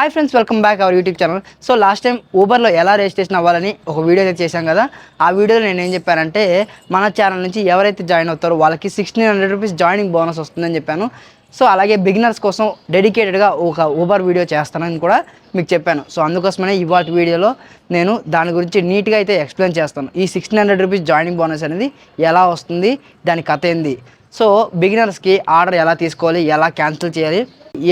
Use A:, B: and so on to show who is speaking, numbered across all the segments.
A: Hi friends welcome back our YouTube channel so last time ఊబర్లో ఎలా registration అవ్వాలని ఒక video అయితే చేశాం కదా. ఆ వీడియోలో నేను ఏం చెప్పానంటే మన ఛానల్ నుంచి ఎవరైతే జాయిన్ అవుతారో వాళ్ళకి sixteen hundred rupees joining bonus వస్తుందని చెప్పాను. సో అలాగే బిగినర్స్ కోసం డెడికేటెడ్గా ఒక ఊబర్ వీడియో చేస్తానని కూడా మీకు చెప్పాను. సో అందుకోసమనే ఇవాళ వీడియోలో నేను దాని గురించి నీట్గా అయితే ఎక్స్ప్లెయిన్ చేస్తాను. ఈ sixteen hundred rupees joining bonus అనేది ఎలా వస్తుంది దాని కథ ఏంది? సో బిగినర్స్కి ఆర్డర్ ఎలా తీసుకోవాలి ఎలా క్యాన్సిల్ చేయాలి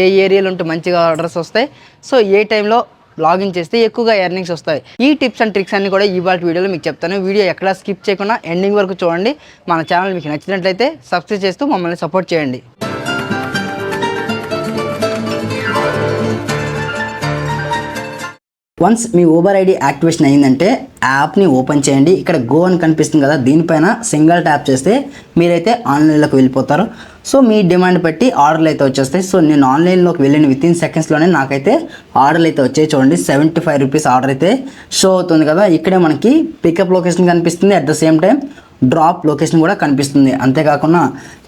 A: ఏ ఏరియాలో ఉంటే మంచిగా ఆర్డర్స్ వస్తాయి. సో ఏ టైంలో లాగిన్ చేస్తే ఎక్కువగా ఎర్నింగ్స్ వస్తాయి. ఈ టిప్స్ అండ్ ట్రిక్స్ అన్ని కూడా ఇవాళ వీడియోలో మీకు చెప్తాను. వీడియో ఎక్కడ స్కిప్ చేయకుండా ఎండింగ్ వరకు చూడండి. మన ఛానల్ మీకు నచ్చినట్లయితే సబ్స్క్రైబ్ చేస్తూ మమ్మల్ని సపోర్ట్ చేయండి. వన్స్ మీ ఊబర్ ఐడి యాక్టివేషన్ అయిందంటే యాప్ని ఓపెన్ చేయండి. ఇక్కడ గో అని కనిపిస్తుంది కదా దీనిపైన సింగిల్ ట్యాప్ చేస్తే మీరైతే ఆన్లైన్లోకి వెళ్ళిపోతారు. సో మీ డిమాండ్ బట్టి ఆర్డర్లు అయితే వచ్చేస్తాయి. సో నేను ఆన్లైన్లోకి వెళ్ళిన విత్ ఇన్ సెకండ్స్లోనే నాకైతే ఆర్డర్లు అయితే వచ్చాయి చూడండి. సెవెంటీ ఫైవ్ రూపీస్ ఆర్డర్ అయితే షో అవుతుంది కదా. ఇక్కడే మనకి పికప్ లొకేషన్ కనిపిస్తుంది. At the same time drop location కూడా కనిపిస్తుంది. అంతేకాకుండా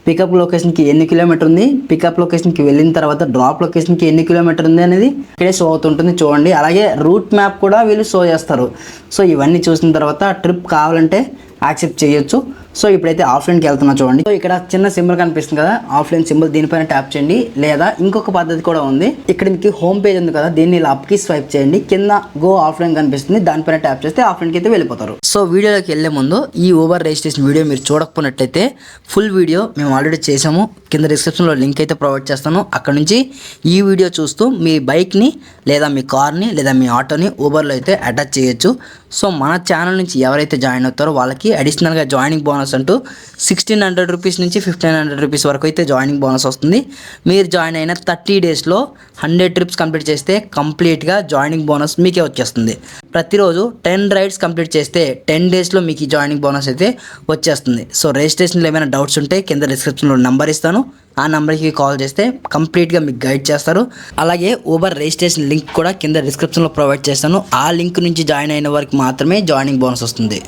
A: పికప్ లొకేషన్కి ఎన్ని కిలోమీటర్ ఉంది? పికప్ లొకేషన్కి వెళ్ళిన తర్వాత డ్రాప్ లొకేషన్కి ఎన్ని కిలోమీటర్ ఉంది అనేది ఇక్కడే షో అవుతుంటుంది చూడండి. అలాగే రూట్ మ్యాప్ కూడా వీళ్ళు షో చేస్తారు. సో ఇవన్నీ చూసిన తర్వాత ట్రిప్ కావాలంటే యాక్సెప్ట్ చేయొచ్చు. సో ఇప్పుడైతే ఆఫ్లైన్కి వెళ్తున్నా చూడండి. సో ఇక్కడ చిన్న సింబల్ కనిపిస్తుంది కదా ఆఫ్లైన్ సింబల్ దీనిపైన ట్యాప్ చేయండి. లేదా ఇంకొక పద్ధతి కూడా ఉంది. ఇక్కడ మీకు హోమ్ పేజ్ ఉంది కదా దీన్ని ఇలా అప్కి స్వైప్ చేయండి. కింద గో ఆఫ్లైన్ కనిపిస్తుంది. దానిపైన ట్యాప్ చేస్తే ఆఫ్లైన్కి అయితే వెళ్ళిపోతారు. సో వీడియోలోకి వెళ్ళే ముందు ఈ ఊబర్ రిజిస్ట్రేషన్ వీడియో మీరు చూడకపోయినట్లయితే ఫుల్ వీడియో మేము ఆల్రెడీ చేసాము కింద డిస్క్రిప్షన్లో లింక్ అయితే ప్రొవైడ్ చేస్తాను. అక్కడ నుంచి ఈ వీడియో చూస్తూ మీ బైక్ని లేదా మీ కార్ని లేదా మీ ఆటోని ఊబర్లో అయితే అటాచ్ చేయొచ్చు. సో మన ఛానల్ నుంచి ఎవరైతే జాయిన్ అవుతారో వాళ్ళకి అడిషనల్గా జాయినింగ్ బోనస్ బోనస్ అంటూ సిక్స్టీన్ హండ్రెడ్ రూపీస్ నుంచి ఫిఫ్టీన్ హండ్రెడ్ రూపీస్ వరకు అయితే జాయినింగ్ బోనస్ వస్తుంది. మీరు జాయిన్ అయిన థర్టీ డేస్లో హండ్రెడ్ ట్రిప్స్ కంప్లీట్ చేస్తే కంప్లీట్గా జాయినింగ్ బోనస్ మీకే వచ్చేస్తుంది. ప్రతిరోజు టెన్ రైడ్స్ కంప్లీట్ చేస్తే టెన్ డేస్లో మీకు ఈ జాయినింగ్ బోనస్ అయితే వచ్చేస్తుంది. సో రిజిస్ట్రేషన్లో ఏమైనా డౌట్స్ ఉంటే కింద డిస్క్రిప్షన్లో నెంబర్ ఇస్తాను. ఆ నెంబర్కి కాల్ చేస్తే కంప్లీట్గా మీకు గైడ్ చేస్తారు. అలాగే ఊబర్ రిజిస్ట్రేషన్ లింక్ కూడా కింద డిస్క్రిప్షన్లో ప్రొవైడ్ చేస్తాను. ఆ లింక్ నుంచి జాయిన్ అయిన వారికి మాత్రమే జాయినింగ్ బోనస్ వస్తుంది.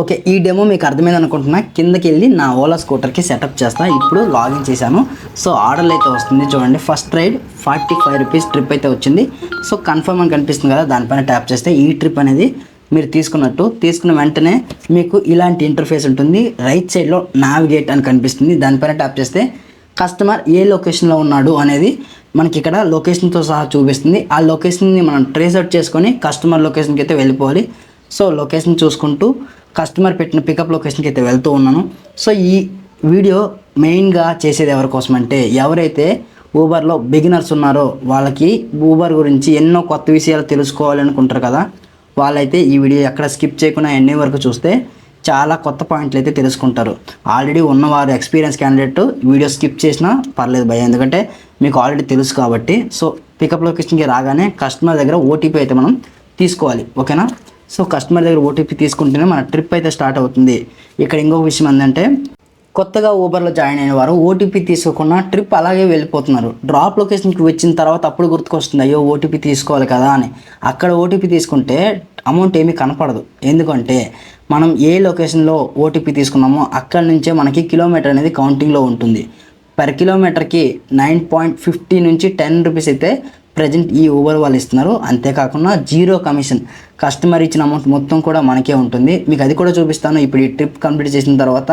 A: ఓకే ఈ డెమో మీకు అర్థమైంది అనుకుంటున్నా. కిందకి వెళ్ళి నా ఓలా స్కూటర్కి సెటప్ చేస్తా. ఇప్పుడు లాగిన్ చేశాను. సో ఆర్డర్లు అయితే వస్తుంది చూడండి. First ride forty five rupees trip అయితే వచ్చింది. సో కన్ఫర్మ్ అని కనిపిస్తుంది కదా దానిపైన ట్యాప్ చేస్తే ఈ ట్రిప్ అనేది మీరు తీసుకున్నట్టు. తీసుకున్న వెంటనే మీకు ఇలాంటి ఇంటర్ఫేస్ ఉంటుంది. రైట్ సైడ్లో నావిగేట్ అని కనిపిస్తుంది. దానిపైన ట్యాప్ చేస్తే కస్టమర్ ఏ లొకేషన్లో ఉన్నాడు అనేది మనకి ఇక్కడ లొకేషన్తో సహా చూపిస్తుంది. ఆ లొకేషన్ని మనం ట్రేస్ అవుట్ చేసుకొని కస్టమర్ లొకేషన్కి అయితే వెళ్ళిపోవాలి. సో లొకేషన్ చూసుకుంటూ కస్టమర్ పెట్టిన పికప్ లొకేషన్కి అయితే వెళ్తూ ఉన్నాను. సో ఈ వీడియో మెయిన్గా చేసేది ఎవరి కోసం అంటే ఎవరైతే ఊబర్లో బిగినర్స్ ఉన్నారో వాళ్ళకి ఊబర్ గురించి ఎన్నో కొత్త విషయాలు తెలుసుకోవాలి అనుకుంటారు కదా వాళ్ళైతే ఈ వీడియో ఎక్కడ స్కిప్ చేయకుండా ఎన్ని వరకు చూస్తే చాలా కొత్త పాయింట్లు అయితే తెలుసుకుంటారు. ఆల్రెడీ ఉన్నవారు ఎక్స్పీరియన్స్ క్యాండిడేట్ వీడియో స్కిప్ చేసినా పర్లేదు భయ ఎందుకంటే మీకు ఆల్రెడీ తెలుసు కాబట్టి. సో పికప్ లొకేషన్కి రాగానే కస్టమర్ దగ్గర ఓటీపీ అయితే మనం తీసుకోవాలి. ఓకేనా? సో కస్టమర్ దగ్గర ఓటీపీ తీసుకుంటేనే మన ట్రిప్ అయితే స్టార్ట్ అవుతుంది. ఇక్కడ ఇంకొక విషయం ఏంటంటే కొత్తగా ఊబర్లో జాయిన్ అయిన వారు ఓటీపీ తీసుకోకుండా ట్రిప్ అలాగే వెళ్ళిపోతున్నారు. డ్రాప్ లొకేషన్కి వచ్చిన తర్వాత అప్పుడు గుర్తుకొస్తుంది అయ్యో ఓటీపీ తీసుకోవాలి కదా అని. అక్కడ ఓటీపీ తీసుకుంటే అమౌంట్ ఏమీ కనపడదు. ఎందుకంటే మనం ఏ లొకేషన్లో ఓటీపీ తీసుకున్నామో అక్కడి నుంచే మనకి కిలోమీటర్ అనేది కౌంటింగ్లో ఉంటుంది. పర్ కిలోమీటర్కి నైన్ పాయింట్ ఫిఫ్టీ నుంచి టెన్ రూపీస్ అయితే ప్రజెంట్ ఈ ఊబర్ వాళ్ళు ఇస్తున్నారు. అంతేకాకుండా జీరో కమిషన్. కస్టమర్ ఇచ్చిన అమౌంట్ మొత్తం కూడా మనకే ఉంటుంది. మీకు అది కూడా చూపిస్తాను. ఇప్పుడు ఈ ట్రిప్ కంప్లీట్ చేసిన తర్వాత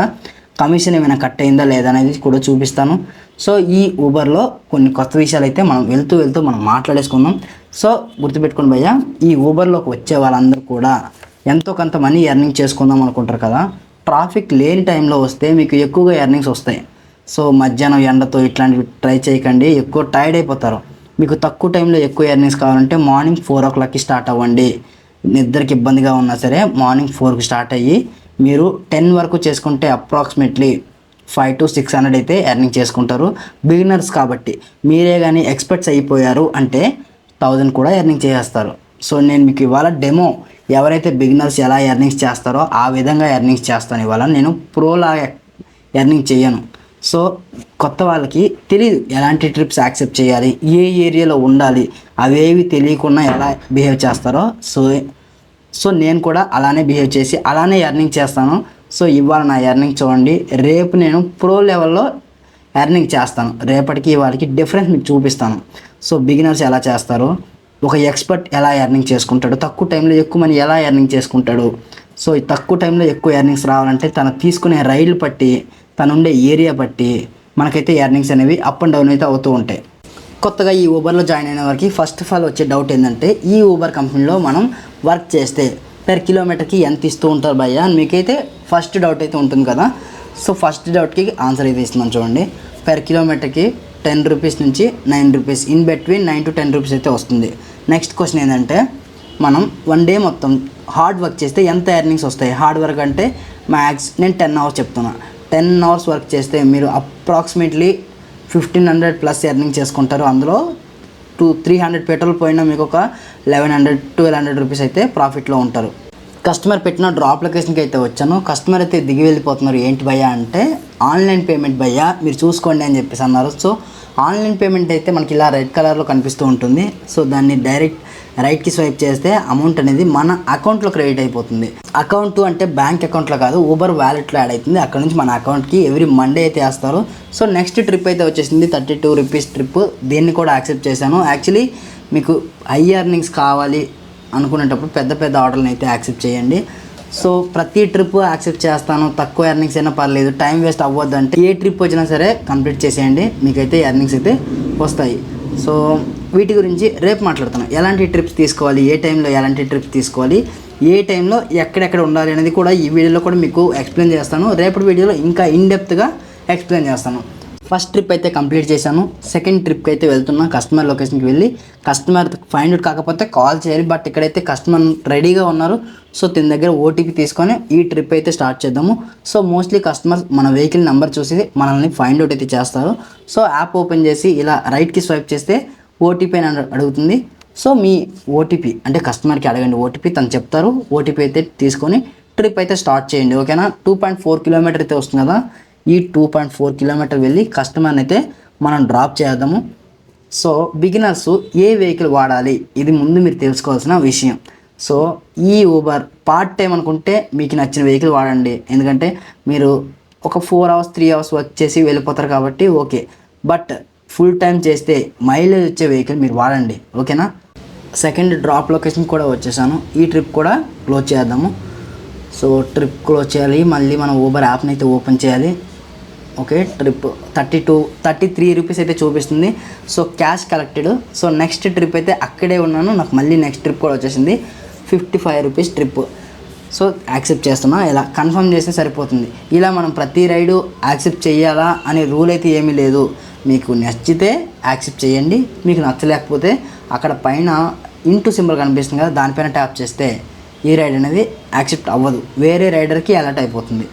A: కమిషన్ ఏమైనా కట్ అయిందా లేదా అనేది కూడా చూపిస్తాను. సో ఈ ఊబర్లో కొన్ని కొత్త విషయాలు అయితే మనం వెళ్తూ వెళ్తూ మనం మాట్లాడేసుకుందాం. సో గుర్తుపెట్టుకోండి భయ్య ఈ ఊబర్లోకి వచ్చే వాళ్ళందరూ కూడా ఎంతో కొంత మనీ ఎర్నింగ్ చేసుకుందాం అనుకుంటారు కదా. ట్రాఫిక్ లేని టైంలో వస్తే మీకు ఎక్కువగా ఎర్నింగ్స్ వస్తాయి. సో మధ్యాహ్నం ఎండతో ఇట్లాంటివి ట్రై చేయకండి. ఎక్కువ టైర్డ్ అయిపోతారు. మీకు తక్కువ టైంలో ఎక్కువ ఎర్నింగ్స్ కావాలంటే మార్నింగ్ ఫోర్ ఓ క్లాక్కి స్టార్ట్ అవ్వండి. నిద్రకి ఇబ్బందిగా ఉన్నా సరే మార్నింగ్ ఫోర్కి స్టార్ట్ అయ్యి మీరు టెన్ వరకు చేసుకుంటే approximately five to six hundred అయితే ఎర్నింగ్ చేసుకుంటారు. బిగినర్స్ కాబట్టి మీరే కానీ ఎక్స్పర్ట్స్ అయిపోయారు అంటే థౌజండ్ కూడా ఎర్నింగ్ చేసేస్తారు. సో నేను మీకు ఇవాళ డెమో ఎవరైతే బిగినర్స్ ఎలా ఎర్నింగ్స్ చేస్తారో ఆ విధంగా ఎర్నింగ్స్ చేస్తాను ఇవాళ. నేను ప్రోలా ఎర్నింగ్ చేయను. సో కొత్త వాళ్ళకి తెలియదు ఎలాంటి ట్రిప్స్ యాక్సెప్ట్ చేయాలి ఏ ఏరియాలో ఉండాలి అవేవి తెలియకుండా ఎలా బిహేవ్ చేస్తారో. సో సో నేను కూడా అలానే బిహేవ్ చేసి అలానే ఎర్నింగ్ చేస్తాను. సో ఇవాళ నా ఎర్నింగ్ చూడండి రేపు నేను ప్రో లెవెల్లో ఎర్నింగ్ చేస్తాను. రేపటికి వాళ్ళకి డిఫరెన్స్ మీకు చూపిస్తాను. సో బిగినర్స్ ఎలా చేస్తారు ఒక ఎక్స్పర్ట్ ఎలా ఎర్నింగ్ చేసుకుంటాడు తక్కువ టైంలో ఎక్కువ మనీ ఎలా ఎర్నింగ్ చేసుకుంటాడు. సో ఈ తక్కువ టైంలో ఎక్కువ ఎర్నింగ్స్ రావాలంటే తను తీసుకునే రైలు పట్టి తను ఉండే ఏరియా బట్టి మనకైతే ఎర్నింగ్స్ అనేవి అప్ అండ్ డౌన్ అయితే అవుతూ ఉంటాయి. కొత్తగా ఈ ఊబర్లో జాయిన్ అయిన వారికి ఫస్ట్ ఆఫ్ ఆల్ వచ్చే డౌట్ ఏంటంటే ఈ ఊబర్ కంపెనీలో మనం వర్క్ చేస్తే పెర్ కిలోమీటర్కి ఎంత ఇస్తూ ఉంటారు భయ్య? అని మీకైతే ఫస్ట్ డౌట్ అయితే ఉంటుంది కదా. సో ఫస్ట్ డౌట్కి ఆన్సర్ అయితే ఇస్తున్నాం చూడండి. పెర్ కిలోమీటర్కి టెన్ రూపీస్ నుంచి nine rupees in between nine to ten rupees అయితే వస్తుంది. నెక్స్ట్ క్వశ్చన్ ఏంటంటే మనం వన్ డే మొత్తం హార్డ్ వర్క్ చేస్తే ఎంత ఎర్నింగ్స్ వస్తాయి? హార్డ్ వర్క్ అంటే మ్యాక్స్ నేను టెన్ అవర్స్ చెప్తున్నా. టెన్ అవర్స్ వర్క్ చేస్తే మీరు approximately fifteen hundred plus earning చేసుకుంటారు. అందులో టూ త్రీ హండ్రెడ్ పెట్రోల్ పోయినా మీకు ఒక eleven hundred twelve hundred rupees అయితే ప్రాఫిట్లో ఉంటారు. కస్టమర్ పెట్టిన డ్రాప్ లొకేషన్కి అయితే వచ్చాను. కస్టమర్ అయితే దిగి వెళ్ళిపోతున్నారు. ఏంటి భయ్యా అంటే ఆన్లైన్ పేమెంట్ భయ్యా మీరు చూసుకోండి అని చెప్పేసి అన్నారు. సో ఆన్లైన్ పేమెంట్ అయితే మనకి ఇలా రెడ్ కలర్లో కనిపిస్తూ ఉంటుంది. సో దాన్ని డైరెక్ట్ రైట్కి స్వైప్ చేస్తే అమౌంట్ అనేది మన అకౌంట్లో క్రెడిట్ అయిపోతుంది. అకౌంట్ అంటే బ్యాంక్ అకౌంట్లో కాదు ఊబర్ వ్యాలెట్లో యాడ్ అవుతుంది అక్కడ నుంచి మన అకౌంట్కి ఎవ్రీ మండే అయితే వేస్తారు. సో నెక్స్ట్ ట్రిప్ అయితే వచ్చేసింది థర్టీ టూ రూపీస్ ట్రిప్ దీన్ని కూడా యాక్సెప్ట్ చేశాను. యాక్చువల్లీ మీకు హై ఎర్నింగ్స్ కావాలి అనుకునేటప్పుడు పెద్ద పెద్ద ఆర్డర్ని అయితే యాక్సెప్ట్ చేయండి. సో ప్రతి ట్రిప్ యాక్సెప్ట్ చేస్తాను. తక్కువ ఎర్నింగ్స్ అయినా పర్లేదు. టైం వేస్ట్ అవ్వద్దు అంటే ఏ ట్రిప్ వచ్చినా సరే కంప్లీట్ చేసేయండి. మీకైతే ఎర్నింగ్స్ అయితే వస్తాయి. సో వీటి గురించి రేపు మాట్లాడుతాను ఎలాంటి ట్రిప్స్ తీసుకోవాలి? ఏ టైంలో ఎలాంటి ట్రిప్స్ తీసుకోవాలి? ఏ టైంలో ఎక్కడెక్కడ ఉండాలి అనేది కూడా ఈ వీడియోలో కూడా మీకు ఎక్స్ప్లెయిన్ చేస్తాను. రేపటి వీడియోలో ఇంకా ఇన్డెప్త్గా ఎక్స్ప్లెయిన్ చేస్తాను. ఫస్ట్ ట్రిప్ అయితే కంప్లీట్ చేశాను. సెకండ్ ట్రిప్కి అయితే వెళ్తున్నా కస్టమర్ లొకేషన్కి వెళ్ళి. కస్టమర్ ఫైండ్ అవుట్ కాకపోతే కాల్ చేయాలి బట్ ఇక్కడైతే కస్టమర్ రెడీగా ఉన్నారు. సో తిన దగ్గర ఓటీపీ తీసుకొని ఈ ట్రిప్ అయితే స్టార్ట్ చేద్దాము. సో మోస్ట్లీ కస్టమర్స్ మన వెహికల్ నెంబర్ చూసి మనల్ని ఫైండ్ అవుట్ అయితే చేస్తారు. సో యాప్ ఓపెన్ చేసి ఇలా రైట్కి స్వైప్ చేస్తే ఓటీపీ అని అడుగుతుంది. సో మీ ఓటీపీ అంటే కస్టమర్కి అడగండి ఓటీపీ తను చెప్తారు. ఓటీపీ అయితే తీసుకొని ట్రిప్ అయితే స్టార్ట్ చేయండి ఓకేనా? టూ పాయింట్ ఫోర్ కిలోమీటర్ అయితే వస్తుంది కదా. ఈ టూ పాయింట్ ఫోర్ కిలోమీటర్ వెళ్ళి కస్టమర్ని అయితే మనం డ్రాప్ చేద్దాము. సో బిగినర్స్ ఏ వెహికల్ వాడాలి? ఇది ముందు మీరు తెలుసుకోవాల్సిన విషయం. సో ఈ ఊబర్ పార్ట్ టైం అనుకుంటే మీకు నచ్చిన వెహికల్ వాడండి. ఎందుకంటే మీరు ఒక ఫోర్ అవర్స్ త్రీ అవర్స్ వచ్చేసి వెళ్ళిపోతారు కాబట్టి ఓకే. బట్ ఫుల్ టైం చేస్తే మైలేజ్ వచ్చే వెహికల్ మీరు వాడండి. ఓకేనా? సెకండ్ డ్రాప్ లొకేషన్ కూడా వచ్చేసాను. ఈ ట్రిప్ కూడా క్లోజ్ చేద్దాము. సో ట్రిప్ క్లోజ్ చేయాలి. మళ్ళీ మనం ఊబర్ యాప్ని అయితే ఓపెన్ చేయాలి. Okay trip thirty two thirty three rupees అయితే చూపిస్తుంది. So cash collected so next trip అయితే అక్కడే ఉన్నాను. నాకు మళ్ళీ నెక్స్ట్ ట్రిప్ కూడా వచ్చేసింది. Fifty five rupees trip so accept చేస్తున్నా. ఇలా కన్ఫర్మ్ చేస్తే సరిపోతుంది. ఇలా మనం ప్రతి రైడు యాక్సెప్ట్ చేయాలా అనే రూల్ అయితే ఏమీ లేదు. మీకు నచ్చితే యాక్సెప్ట్ చేయండి. మీకు నచ్చలేకపోతే అక్కడ పైన ఇంటూ సింబల్ కనిపిస్తుంది కదా దానిపైన ట్యాప్ చేస్తే ఈ రైడ్ అనేది యాక్సెప్ట్ అవ్వదు. వేరే రైడర్కి అలర్ట్ అయిపోతుంది.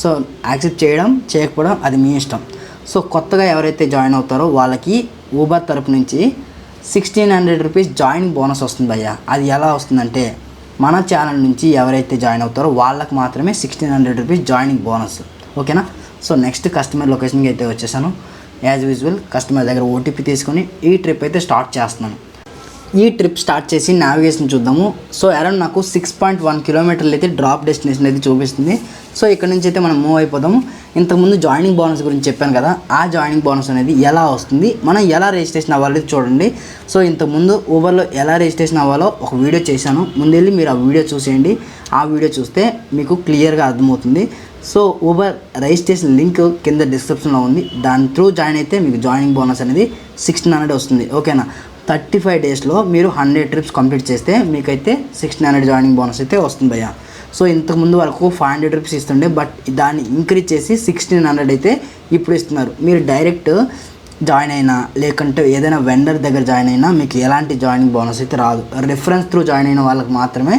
A: సో యాక్సెప్ట్ చేయడం చేయకపోవడం అది మీ ఇష్టం. సో కొత్తగా ఎవరైతే జాయిన్ అవుతారో వాళ్ళకి ఊబర్ తరపు నుంచి sixteen hundred rupees joining bonus వస్తుంది అయ్యా. అది ఎలా వస్తుందంటే మన ఛానల్ నుంచి ఎవరైతే జాయిన్ అవుతారో వాళ్ళకి మాత్రమే sixteen hundred rupees joining bonus ఓకేనా? సో నెక్స్ట్ కస్టమర్ లొకేషన్కి అయితే వచ్చేసాను. యాజ్ యూజువల్ కస్టమర్ దగ్గర ఓటీపీ తీసుకొని ఈ ట్రిప్ అయితే స్టార్ట్ చేస్తున్నాను. ఈ ట్రిప్ స్టార్ట్ చేసి నావిగేషన్ చూద్దాము. సో అరౌండ్ నాకు సిక్స్ పాయింట్ వన్ కిలోమీటర్లు అయితే డ్రాప్ డెస్టినేషన్ అయితే చూపిస్తుంది. సో ఇక్కడ నుంచి అయితే మనం మూవ్ అయిపోదాము. ఇంతకుముందు జాయినింగ్ బోనస్ గురించి చెప్పాను కదా ఆ జాయినింగ్ బోనస్ అనేది ఎలా వస్తుంది మనం ఎలా రిజిస్ట్రేషన్ అవ్వాలి చూడండి. సో ఇంతకుముందు ఊబర్లో ఎలా రిజిస్ట్రేషన్ అవ్వాలో ఒక వీడియో చేశాను. ముందెళ్ళి మీరు ఆ వీడియో చూసేయండి. ఆ వీడియో చూస్తే మీకు క్లియర్గా అర్థమవుతుంది. సో ఊబర్ రిజిస్ట్రేషన్ లింక్ కింద డిస్క్రిప్షన్లో ఉంది. దాని త్రూ జాయిన్ అయితే మీకు జాయినింగ్ బోనస్ అనేది సిక్స్టీన్ హండ్రెడ్ వస్తుంది. ఓకేనా థర్టీ ఫైవ్ డేస్లో మీరు హండ్రెడ్ ట్రిప్స్ కంప్లీట్ చేస్తే మీకైతే సిక్స్టీన్ హండ్రెడ్ జాయినింగ్ బోనస్ అయితే వస్తుంది భయ్య. సో ఇంతకుముందు వరకు ఫైవ్ హండ్రెడ్ రూపీస్ ఇస్తుండే బట్ దాన్ని ఇంక్రీజ్ చేసి సిక్స్టీన్ హండ్రెడ్ అయితే ఇప్పుడు ఇస్తున్నారు. మీరు డైరెక్ట్ జాయిన్ అయినా లేకుంటే ఏదైనా వెండర్ దగ్గర జాయిన్ అయినా మీకు ఎలాంటి జాయినింగ్ బోనస్ అయితే రాదు. రెఫరెన్స్ త్రూ జాయిన్ అయిన వాళ్ళకి మాత్రమే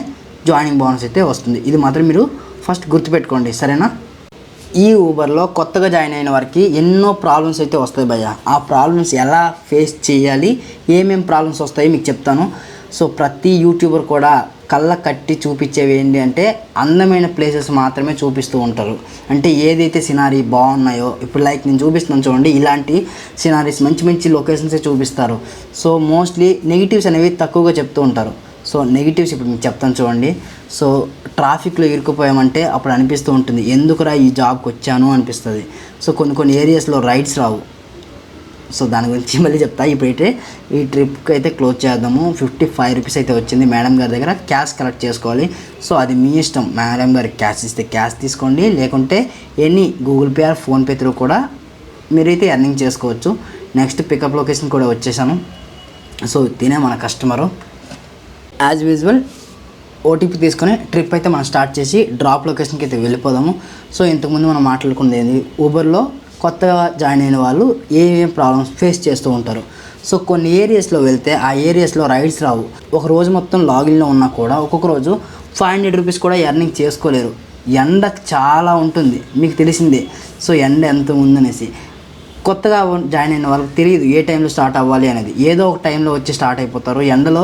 A: జాయినింగ్ బోనస్ అయితే వస్తుంది. ఇది మాత్రం మీరు ఫస్ట్ గుర్తుపెట్టుకోండి సరేనా? ఈ ఊబర్లో కొత్తగా జాయిన్ అయిన వారికి ఎన్నో ప్రాబ్లమ్స్ అయితే వస్తాయి భయ్య. ఆ ప్రాబ్లమ్స్ ఎలా ఫేస్ చేయాలి? ఏమేమి ప్రాబ్లమ్స్ వస్తాయి మీకు చెప్తాను. సో ప్రతి యూట్యూబర్ కూడా కళ్ళ కట్టి చూపించేవి ఏంటి అంటే అందమైన ప్లేసెస్ మాత్రమే చూపిస్తూ ఉంటారు. అంటే ఏదైతే సినారీ బాగున్నాయో ఇప్పుడు లైక్ నేను చూపిస్తున్నాను చూడండి ఇలాంటి సినారీస్ మంచి మంచి లొకేషన్సే చూపిస్తారు. సో మోస్ట్లీ నెగిటివ్స్ అనేవి తక్కువగా చెప్తూ ఉంటారు. సో నెగిటివ్స్ ఇప్పుడు మీకు చెప్తాను చూడండి. సో ట్రాఫిక్లో ఇరుక్కుపోయామంటే అప్పుడు అనిపిస్తూ ఉంటుంది ఎందుకురా ఈ జాబ్కి వచ్చాను? అనిపిస్తుంది. సో కొన్ని కొన్ని ఏరియాస్లో రైడ్స్ రావు. సో దాని గురించి మళ్ళీ చెప్తా. ఇప్పుడైతే ఈ ట్రిప్కి అయితే క్లోజ్ చేద్దాము. ఫిఫ్టీ ఫైవ్ రూపీస్ అయితే వచ్చింది మేడం గారి దగ్గర. క్యాష్ కలెక్ట్ చేసుకోవాలి. సో అది మీ ఇష్టం. మేడం గారికి క్యాష్ ఇస్తే క్యాష్ తీసుకోండి. లేకుంటే any Google Pay or PhonePe through కూడా మీరైతే ఎర్నింగ్ చేసుకోవచ్చు. నెక్స్ట్ పికప్ లొకేషన్ కూడా వచ్చేసాను. సో తినే మన కస్టమరు. యాజ్ యూజువల్ ఓటీపీ తీసుకొని ట్రిప్ అయితే మనం స్టార్ట్ చేసి డ్రాప్ లొకేషన్కి అయితే వెళ్ళిపోదాము. సో ఇంతకుముందు మనం మాట్లాడుకునేది ఊబర్లో కొత్తగా జాయిన్ అయిన వాళ్ళు ఏమేమి ప్రాబ్లమ్స్ ఫేస్ చేస్తూ ఉంటారు. సో కొన్ని ఏరియాస్లో వెళ్తే ఆ ఏరియాస్లో రైడ్స్ రావు. ఒక రోజు మొత్తం లాగిన్లో ఉన్నా కూడా ఒక్కొక్క రోజు ఫైవ్ హండ్రెడ్ రూపీస్ కూడా ఎర్నింగ్ చేసుకోలేరు. ఎండ చాలా ఉంటుంది. మీకు తెలిసిందే. సో ఎండ ఎంత ఉందనేసి. కొత్తగా జాయిన్ అయిన వాళ్ళకి తెలియదు ఏ టైంలో స్టార్ట్ అవ్వాలి అనేది. ఏదో ఒక టైంలో వచ్చి స్టార్ట్ అయిపోతారు. ఎండలో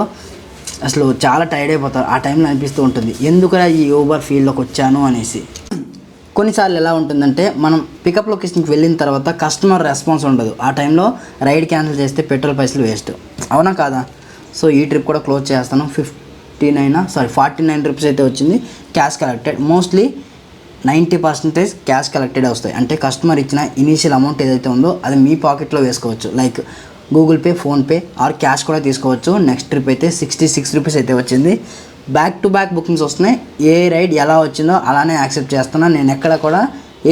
A: అసలు చాలా టైర్డ్ అయిపోతారు. ఆ టైంలో అనిపిస్తూ ఉంటుంది. ఎందుకురా ఈ ఊబర్ ఫీల్డ్లోకి వచ్చాను అనేసి. కొన్నిసార్లు ఎలా ఉంటుందంటే మనం పికప్ లొకేషన్కి వెళ్ళిన తర్వాత కస్టమర్ రెస్పాన్స్ ఉండదు. ఆ టైంలో రైడ్ క్యాన్సిల్ చేస్తే పెట్రోల్ పైసలు వేస్ట్ అవునా కాదా? సో ఈ ట్రిప్ కూడా క్లోజ్ చేస్తాను. Fifty nine sorry forty nine rupees అయితే వచ్చింది. Cash collected mostly ninety percentage cash collected వస్తాయి. అంటే కస్టమర్ ఇచ్చిన ఇనీషియల్ అమౌంట్ ఏదైతే ఉందో అది మీ పాకెట్లో వేసుకోవచ్చు. Like Google Pay PhonePe or cash కూడా తీసుకోవచ్చు. నెక్స్ట్ ట్రిప్ అయితే సిక్స్టీ సిక్స్ రూపీస్ అయితే వచ్చింది. బ్యాక్ టు బ్యాక్ బుకింగ్స్ వస్తున్నాయి. ఏ రైడ్ ఎలా వచ్చిందో అలానే యాక్సెప్ట్ చేస్తున్నా. నేను ఎక్కడ కూడా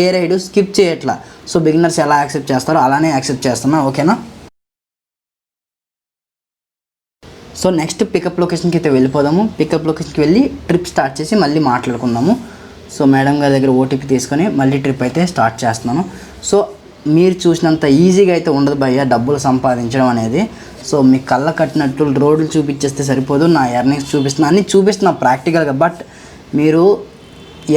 A: ఏ రైడ్ స్కిప్ చేయట్లా. సో బిగినర్స్ ఎలా యాక్సెప్ట్ చేస్తారో అలానే యాక్సెప్ట్ చేస్తున్నా. ఓకేనా సో నెక్స్ట్ పికప్ లొకేషన్కి అయితే వెళ్ళిపోదాము. పికప్ లొకేషన్కి వెళ్ళి ట్రిప్ స్టార్ట్ చేసి మళ్ళీ మాట్లాడుకుందాము. సో మేడం గారి దగ్గర ఓటీపీ తీసుకొని మళ్ళీ ట్రిప్ అయితే స్టార్ట్ చేస్తున్నాను. సో మీరు చూసినంత ఈజీగా అయితే ఉండదు భయ్య డబ్బులు సంపాదించడం అనేది. సో మీ కళ్ళ కట్టినట్టు రోడ్లు చూపించేస్తే సరిపోదు నా ఎర్నింగ్స్ చూపిస్తున్నా. అన్ని చూపిస్తున్నా ప్రాక్టికల్గా బట్ మీరు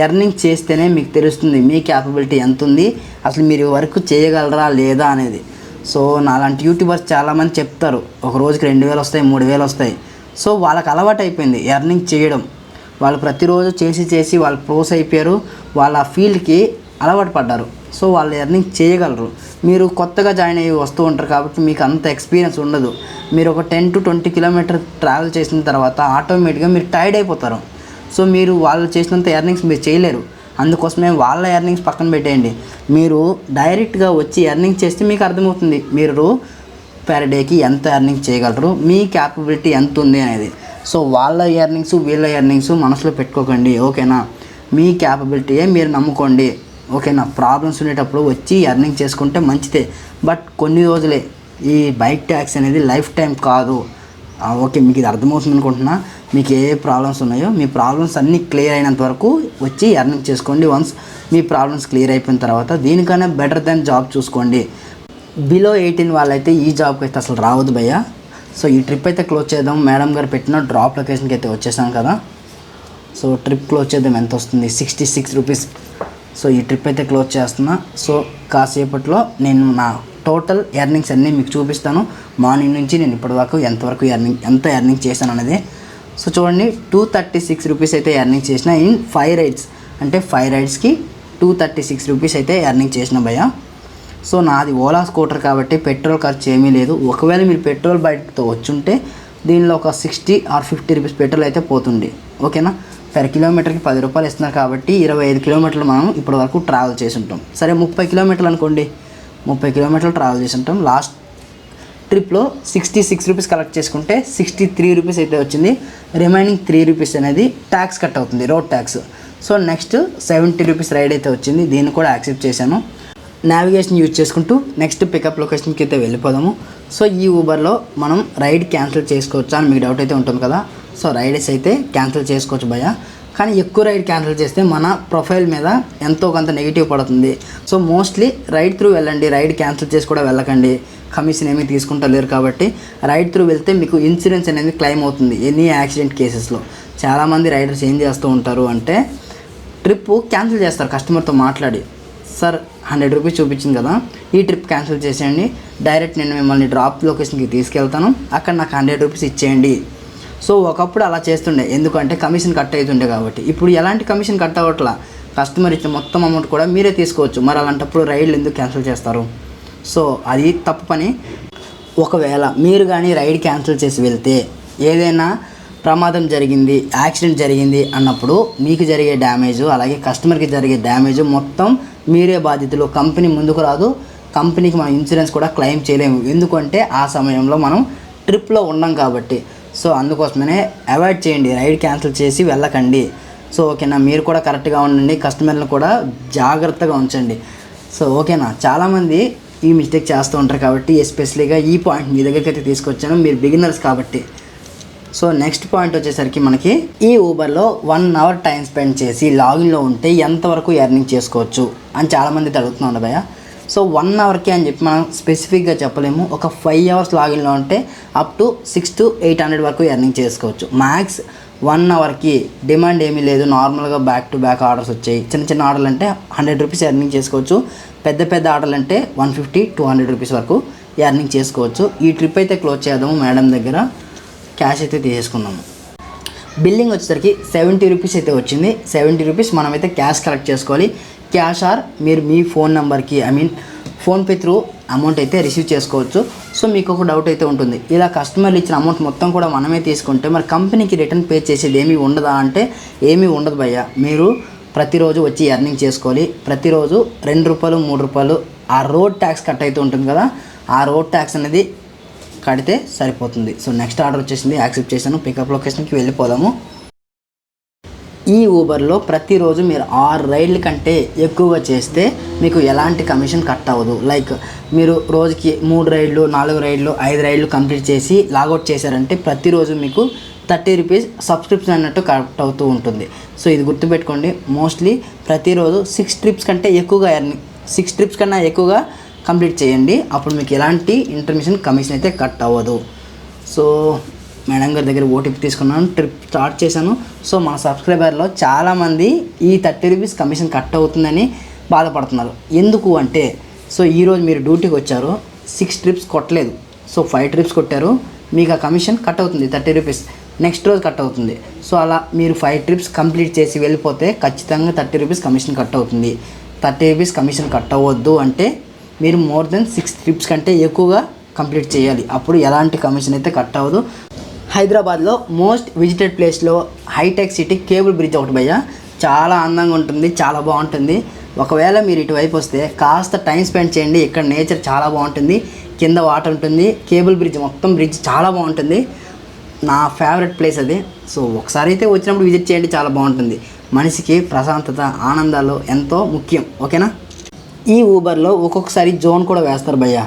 A: ఎర్నింగ్ చేస్తేనే మీకు తెలుస్తుంది మీ క్యాపబిలిటీ ఎంత ఉంది అసలు మీరు వర్క్ చేయగలరా లేదా అనేది. సో నాలాంటి యూట్యూబర్స్ చాలామంది చెప్తారు ఒక రోజుకి రెండు వేలు వస్తాయి మూడు వేలు వస్తాయి. సో వాళ్ళకి అలవాటు అయిపోయింది ఎర్నింగ్ చేయడం. వాళ్ళు ప్రతిరోజు చేసి చేసి వాళ్ళు ప్రోస్ అయిపోయారు వాళ్ళ ఫీల్డ్కి అలవాటు పడ్డారు. సో వాళ్ళు ఎర్నింగ్ చేయగలరు. మీరు కొత్తగా జాయిన్ అయ్యి వస్తూ ఉంటారు కాబట్టి మీకు అంత ఎక్స్పీరియన్స్ ఉండదు. మీరు ఒక ten to twenty kilometer travel చేసిన తర్వాత ఆటోమేటిక్గా మీరు టైర్డ్ అయిపోతారు. సో మీరు వాళ్ళు చేసినంత ఎర్నింగ్స్ మీరు చేయలేరు. అందుకోసమే వాళ్ళ ఎర్నింగ్స్ పక్కన పెట్టేయండి. మీరు డైరెక్ట్గా వచ్చి ఎర్నింగ్ చేస్తే మీకు అర్థమవుతుంది. మీరు పర్ డేకి ఎంత ఎర్నింగ్ చేయగలరు? మీ క్యాపబిలిటీ ఎంత ఉంది అనేది. సో వాళ్ళ ఎర్నింగ్స్ వీళ్ళ ఎర్నింగ్స్ మనసులో పెట్టుకోకండి. ఓకేనా? మీ క్యాపబిలిటీయే మీరు నమ్ముకోండి. ఓకేనా ప్రాబ్లమ్స్ ఉండేటప్పుడు వచ్చి ఎర్నింగ్ చేసుకుంటే మంచిదే. బట్ కొన్ని రోజులే ఈ బైక్ ట్యాక్స్ అనేది లైఫ్ టైం కాదు. ఓకే మీకు ఇది అర్థమవుతుంది అనుకుంటున్నా. మీకు ఏ ప్రాబ్లమ్స్ ఉన్నాయో మీ ప్రాబ్లమ్స్ అన్నీ క్లియర్ అయినంత వరకు వచ్చి ఎర్నింగ్ చేసుకోండి. వన్స్ మీ ప్రాబ్లమ్స్ క్లియర్ అయిపోయిన తర్వాత దీనికన్నా బెటర్ దెన్ జాబ్ చూసుకోండి. బిలో ఎయిటీన్ వాళ్ళైతే ఈ జాబ్కి అయితే అసలు రావద్దు భయ్య. సో ఈ ట్రిప్ అయితే క్లోజ్ చేద్దాం. మేడం గారు పెట్టిన డ్రాప్ లొకేషన్కి అయితే వచ్చేసాం కదా. సో ట్రిప్ క్లోజ్ చేద్దాం. ఎంత వస్తుంది? సిక్స్టీ సిక్స్ రూపీస్ సో ఈ ట్రిప్ అయితే క్లోజ్ చేస్తున్నా. సో కాసేపట్లో నేను నా టోటల్ ఎర్నింగ్స్ అన్నీ మీకు చూపిస్తాను. మార్నింగ్ నుంచి నేను ఇప్పటివరకు ఎంతవరకు ఎర్నింగ్ ఎంత ఎర్నింగ్ చేశాను అనేది. సో చూడండి టూ థర్టీ సిక్స్ రూపీస్ అయితే ఎర్నింగ్ చేసిన ఇన్ ఫైవ్ రైడ్స్ అంటే ఫైవ్ రైడ్స్కి టూ థర్టీ సిక్స్ రూపీస్ అయితే ఎర్నింగ్ చేసిన భయ్య. సో నాది ఓలా స్కూటర్ కాబట్టి పెట్రోల్ ఖర్చు ఏమీ లేదు. ఒకవేళ మీరు పెట్రోల్ బైక్తో వచ్చుంటే దీనిలో ఒక sixty or fifty rupees petrol అయితే పోతుంది. ఓకేనా? పర్ కిలోమీటర్కి పది రూపాయలు ఇస్తున్నారు కాబట్టి ఇరవై ఐదు కిలోమీటర్లు మనం ఇప్పటి వరకు ట్రావెల్ చేసి ఉంటాం సరే ముప్పై కిలోమీటర్లు అనుకోండి. ముప్పై కిలోమీటర్లు ట్రావెల్ చేసి ఉంటాం లాస్ట్ ట్రిప్లో సిక్స్టీ సిక్స్ రూపీస్ కలెక్ట్ చేసుకుంటే సిక్స్టీ త్రీ రూపీస్ అయితే వచ్చింది. రిమైనింగ్ త్రీ రూపీస్ అనేది ట్యాక్స్ కట్ అవుతుంది road tax so next seventy rupees ride అయితే వచ్చింది. దీన్ని కూడా యాక్సెప్ట్ చేశాను. నావిగేషన్ యూజ్ చేసుకుంటూ నెక్స్ట్ పికప్ లొకేషన్కి అయితే వెళ్ళిపోదాము. సో ఈ ఊబర్లో మనం రైడ్ క్యాన్సిల్ చేసుకోవచ్చా అని మీకు డౌట్ అయితే ఉంటుంది కదా. సో రైడ్స్ అయితే క్యాన్సిల్ చేసుకోవచ్చు భయ కానీ ఎక్కువ రైడ్ క్యాన్సిల్ చేస్తే మన ప్రొఫైల్ మీద ఎంతో కొంత నెగిటివ్ పడుతుంది. సో మోస్ట్లీ రైడ్ త్రూ వెళ్ళండి. రైడ్ క్యాన్సిల్ చేసి కూడా వెళ్ళకండి. కమిషన్ ఏమీ తీసుకుంటలేరు కాబట్టి రైడ్ త్రూ వెళ్తే మీకు ఇన్సూరెన్స్ అనేది క్లెయిమ్ అవుతుంది ఎనీ యాక్సిడెంట్ కేసెస్లో చాలామంది రైడర్స్ ఏం చేస్తూ ఉంటారు అంటే ట్రిప్ క్యాన్సిల్ చేస్తారు. కస్టమర్తో మాట్లాడి సార్ హండ్రెడ్ రూపీస్ చూపించింది కదా ఈ ట్రిప్ క్యాన్సిల్ చేసేయండి. డైరెక్ట్ నేను మిమ్మల్ని డ్రాప్ లొకేషన్కి తీసుకెళ్తాను. అక్కడ నాకు హండ్రెడ్ రూపీస్ ఇచ్చేయండి. సో ఒకప్పుడు అలా చేస్తుండే. ఎందుకంటే కమిషన్ కట్ అవుతుండే కాబట్టి. ఇప్పుడు ఎలాంటి కమిషన్ కట్ అవ్వట్లా? కస్టమర్ ఇచ్చిన మొత్తం అమౌంట్ కూడా మీరే తీసుకోవచ్చు. మరి అలాంటప్పుడు రైడ్లు ఎందుకు క్యాన్సిల్ చేస్తారు? సో అది తప్పు పని. ఒకవేళ మీరు కానీ రైడ్ క్యాన్సిల్ చేసి వెళ్తే ఏదైనా ప్రమాదం జరిగింది యాక్సిడెంట్ జరిగింది అన్నప్పుడు మీకు జరిగే డ్యామేజ్ అలాగే కస్టమర్కి జరిగే డ్యామేజ్ మొత్తం మీరే బాధితులు. కంపెనీ ముందుకు రాదు. కంపెనీకి మనం ఇన్సూరెన్స్ కూడా క్లెయిమ్ చేయలేము. ఎందుకంటే ఆ సమయంలో మనం ట్రిప్లో ఉన్నాం కాబట్టి. సో అందుకోసమనే అవాయిడ్ చేయండి రైడ్ క్యాన్సిల్ చేసి వెళ్ళకండి. సో ఓకేనా మీరు కూడా కరెక్ట్గా ఉండండి కస్టమర్లను కూడా జాగ్రత్తగా ఉంచండి. సో ఓకేనా చాలామంది ఈ మిస్టేక్ చేస్తూ ఉంటారు కాబట్టి ఎస్పెషలీగా ఈ పాయింట్ మీ దగ్గరికి అయితే తీసుకొచ్చాను మీరు బిగినర్స్ కాబట్టి. సో నెక్స్ట్ పాయింట్ వచ్చేసరికి మనకి ఈ ఊబర్లో వన్ అవర్ టైం స్పెండ్ చేసి లాగిన్లో ఉంటే ఎంతవరకు ఎర్నింగ్ చేసుకోవచ్చు అని చాలామంది అడుగుతున్నారు భయ్య. సో వన్ అవర్కి అని చెప్పి మనం స్పెసిఫిక్గా చెప్పలేము. ఒక ఫైవ్ అవర్స్ లాగిన్లో ఉంటే up to six to eight hundred వరకు ఎర్నింగ్ చేసుకోవచ్చు. మ్యాక్స్ వన్ అవర్కి డిమాండ్ ఏమీ లేదు. నార్మల్గా బ్యాక్ టు బ్యాక్ ఆర్డర్స్ వచ్చాయి. చిన్న చిన్న ఆర్డర్లు అంటే హండ్రెడ్ రూపీస్ ఎర్నింగ్ చేసుకోవచ్చు. పెద్ద పెద్ద ఆర్డర్లు అంటే one fifty two hundred rupees వరకు ఎర్నింగ్ చేసుకోవచ్చు. ఈ ట్రిప్ అయితే క్లోజ్ చేద్దాము మేడం దగ్గర. క్యాష్ అయితే తీసేసుకున్నాము. బిల్లింగ్ వచ్చేసరికి సెవెంటీ రూపీస్ అయితే వచ్చింది. సెవెంటీ రూపీస్ మనమైతే క్యాష్ కలెక్ట్ చేసుకోవాలి. క్యాష్ ఆర్ మీరు మీ ఫోన్ నెంబర్కి I mean PhonePe through amount అయితే రిసీవ్ చేసుకోవచ్చు. సో మీకు ఒక డౌట్ అయితే ఉంటుంది. ఇలా కస్టమర్లు ఇచ్చిన అమౌంట్ మొత్తం కూడా మనమే తీసుకుంటే మరి కంపెనీకి రిటర్న్ పే చేసేది ఏమీ ఉండదా అంటే ఏమీ ఉండదు భయ్య. మీరు ప్రతిరోజు వచ్చి ఎర్నింగ్ చేసుకోవాలి. ప్రతిరోజు రెండు రూపాయలు మూడు రూపాయలు ఆ రోడ్ ట్యాక్స్ కట్ అయితే ఉంటుంది కదా ఆ రోడ్ ట్యాక్స్ అనేది కడితే సరిపోతుంది. సో నెక్స్ట్ ఆర్డర్ వచ్చేసింది యాక్సెప్ట్ చేశాను. పికప్ లొకేషన్కి వెళ్ళిపోదాము. ఈ ఊబర్లో ప్రతిరోజు మీరు ఆరు రైళ్ళ కంటే ఎక్కువగా చేస్తే మీకు ఎలాంటి కమిషన్ కట్ అవ్వదు. లైక్ మీరు రోజుకి మూడు రైళ్ళు నాలుగు రైడ్లు ఐదు రైళ్ళు కంప్లీట్ చేసి లాగౌట్ చేశారంటే ప్రతిరోజు మీకు థర్టీ రూపీస్ సబ్స్క్రిప్షన్ అన్నట్టు కట్ అవుతూ ఉంటుంది. సో ఇది గుర్తుపెట్టుకోండి. మోస్ట్లీ ప్రతిరోజు సిక్స్ ట్రిప్స్ కంటే ఎక్కువగా ఎర్నింగ్ సిక్స్ ట్రిప్స్ కన్నా ఎక్కువగా కంప్లీట్ చేయండి. అప్పుడు మీకు ఎలాంటి ఇంటర్మిషన్ కమిషన్ అయితే కట్ అవ్వదు. సో మేడం గారి దగ్గర ఓటీపీ తీసుకున్నాను ట్రిప్ స్టార్ట్ చేశాను. సో మన సబ్స్క్రైబర్లో చాలామంది ఈ థర్టీ రూపీస్ కమిషన్ కట్ అవుతుందని బాధపడుతున్నారు. ఎందుకు అంటే సో ఈరోజు మీరు డ్యూటీకి వచ్చారు సిక్స్ ట్రిప్స్ కొట్టలేదు. సో ఫైవ్ ట్రిప్స్ కొట్టారు మీకు ఆ కమిషన్ కట్ అవుతుంది థర్టీ రూపీస్. నెక్స్ట్ రోజు కట్ అవుతుంది. సో అలా మీరు ఫైవ్ ట్రిప్స్ కంప్లీట్ చేసి వెళ్ళిపోతే ఖచ్చితంగా థర్టీ రూపీస్ కమిషన్ కట్ అవుతుంది. థర్టీ రూపీస్ కమిషన్ కట్ అవ్వద్దు అంటే మీరు మోర్ దెన్ సిక్స్ ట్రిప్స్ కంటే ఎక్కువగా కంప్లీట్ చేయాలి. అప్పుడు ఎలాంటి కమిషన్ అయితే కట్ అవ్వదు. హైదరాబాద్లో మోస్ట్ విజిటెడ్ ప్లేస్లో హైటెక్ సిటీ కేబుల్ బ్రిడ్జ్ ఒకటి భయ్య. చాలా అందంగా ఉంటుంది చాలా బాగుంటుంది. ఒకవేళ మీరు ఇటువైపు వస్తే కాస్త టైం స్పెండ్ చేయండి ఇక్కడ నేచర్ చాలా బాగుంటుంది కింద వాటర్ ఉంటుంది కేబుల్ బ్రిడ్జ్ మొత్తం బ్రిడ్జ్ చాలా బాగుంటుంది. నా ఫేవరెట్ ప్లేస్ అది. సో ఒకసారి అయితే వచ్చినప్పుడు విజిట్ చేయండి చాలా బాగుంటుంది. మనిషికి ప్రశాంతత ఆనందాలు ఎంతో ముఖ్యం ఓకేనా? ఈ ఊబర్లో ఒక్కొక్కసారి జోన్ కూడా వేస్తారు భయ్య.